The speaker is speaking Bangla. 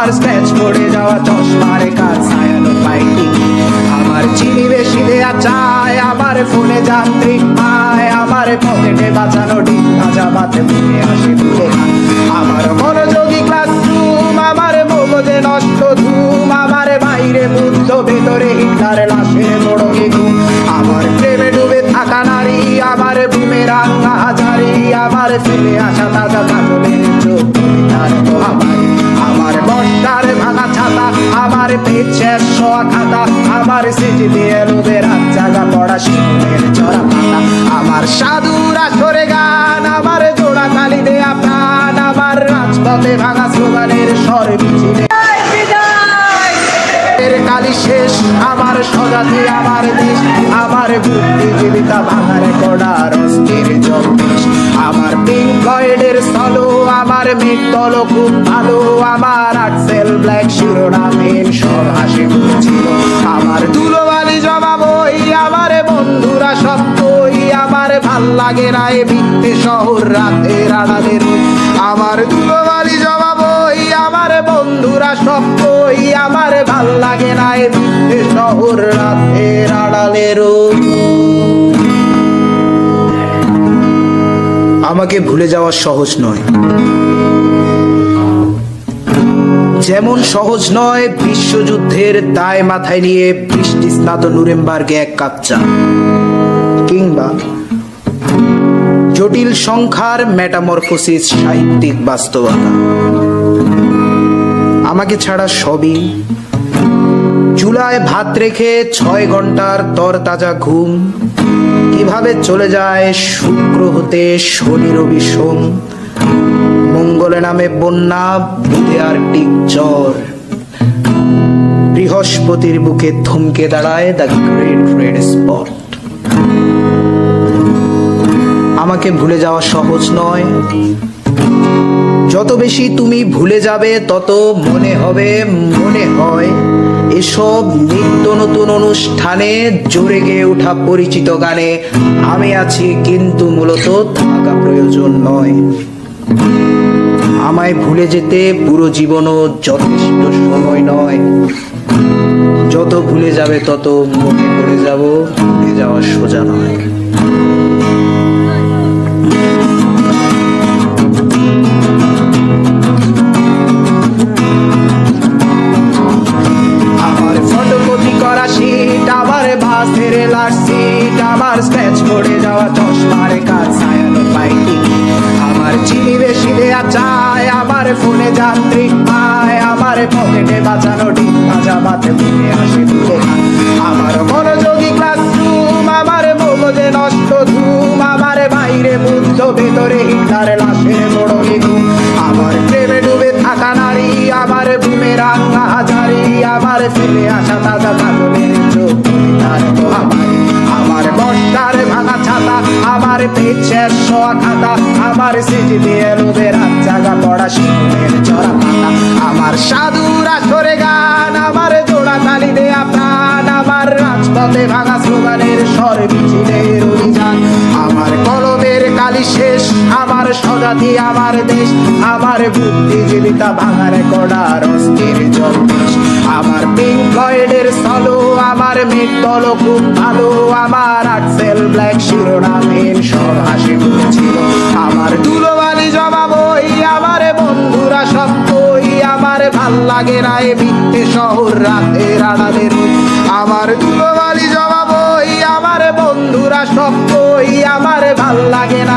আমার স্ক্র্যাচ পড়ে যাওয়া চশমার কাজ সায়ানো ফাইটিং আমার চিনি বেশি দেয়া চায় আমার ফোনে যান্ত্রিক পায়, আমার পকেটে বাঁচানো ডিম ভাজা বাতে মুখে আসে আমার মনোযোগী ক্লাসরুম আমার মগজে নষ্ট ধুম, আমার বাইরে বুদ্ধ ভেতরে হিটলার লাশের মোড়কে ঘুম। আমার প্রেমে ডুবে থাকা নারী, আমার বুমে রাঙ্গা হাজারি, আমার ফিরে আসা তাজা কাজলের চোখ। তার আমার শেষ শোয়া খাতা আমার লোভে রাত জাগা পড়া শিশুদের চড়া পাতা। আমার সাধুরা সরে গান, আমার জোড়া তালি দেয়া প্রাণ, আমার রাজপথে ভাঙা স্লোগানের স্বর এর কালি শেষ, আমার স্বজাতি, আমার দেশ, আমার বুদ্ধিজীবিতা ভাঙার কড়ার অস্থির আমার পিঙ্ক সলো আমার মিত্তল খুব ভালো, আমার লাগে না এ বৃত্তে শহর আড়ালের ওই। আমার ধুলোবালি জমা বই আমার বন্ধুরা সব কই আমার ভালো লাগে না এ বৃত্তে শহর রাতের আড়ালের ওই। আমাকে ভুলে যাওয়া সহজ নয় যেমন সহজ নয়, বিশ্বযুদ্ধের দায় মাথায় নিয়ে বৃষ্টি স্নাত নুরেমবার্গে এক কাপ কিংবা জটিল সংখ্যার মেটামরফোসিস সাহিত্যিক বাস্তবতা। আমাকে ছাড়া সবই। চুলায় ভাত রেখে ছয় ঘণ্টার তরতাজা ঘুম। কীভাবে চলে যায় শুক্র হতে শনি রবি সোম। মঙ্গলে নামে বন্যা, বুধে আর টিক জ্বর। বৃহস্পতির বুকে থমকে দাঁড়ায় দ্য গ্রেট রেড স্পট আমাকে ভুলে যাওয়া সহজ নয়। যত বেশি তুমি ভুলে যাবে, তত মনে হবে, মনে হয়। এসব নিত্য নতুন অনুষ্ঠানে জোরে গেয়ে ওঠা পরিচিত গানে আমি আছি কিন্তু মূলত থাকা প্রয়োজন নয়। আমায় ভুলে যেতে পুরো জীবনও যথেষ্ট সময় নয়। যত ভুলে যাবে, তত মনে করে যাব, ভুলে যাওয়া সোজা নয়। স্ক্র্যাচ করে যাওয়া চশমার কাজ সায়ানো ফাইটিং আমার চিনি বেশি দেয়া চায় আমার ফোনে যান্ত্রিক পায়, আমার পকেটে বাঁচানো ডিম ভাজা বাতে মুখে আসে খান। আমার মনোযোগী ক্লাসরুম আমার মগজে নষ্ট ধুম, আমার বাইরে বুদ্ধ ভেতরে হিটলার লাশের মোড়কে ঘুম। আমার প্রেমে ডুবে থাকা নারী, আমার বুমে রাঙ্গা হাজারি, আমার ফিরে আসা তাজা কাজলের চোখ। তার মহামারী আমার আমার শেষ শোয়া খাতা, আমার স্মৃতি দিয়ে রাত জাগা পড়া শিশুদের চড়া পাতা। আমার সাধুরা সরে গান, আমার জোড়া তালি দেয়া প্রাণ, আমার রাজপথে ভাঙা স্লোগানের স্বর মিছিলের অভিযান। আমার কলমের কালি শেষ, আমার স্বজাতি, আমার দেশ, আমার বুদ্ধিজীবিতা ভাঙার কড়ার অস্থির জগদীশ আমার পিঙ্ক ফ্লয়েডের সলো আমার মিত্তল খুব ভালো, আমার আক্সেল ব্ল্যাক শিরোনামের লাগে না এ বৃত্তে শহর রাতে ওই। আমার ধুলোবালি জবাবই, আমার বন্ধুরা সব আমার ভালো লাগে না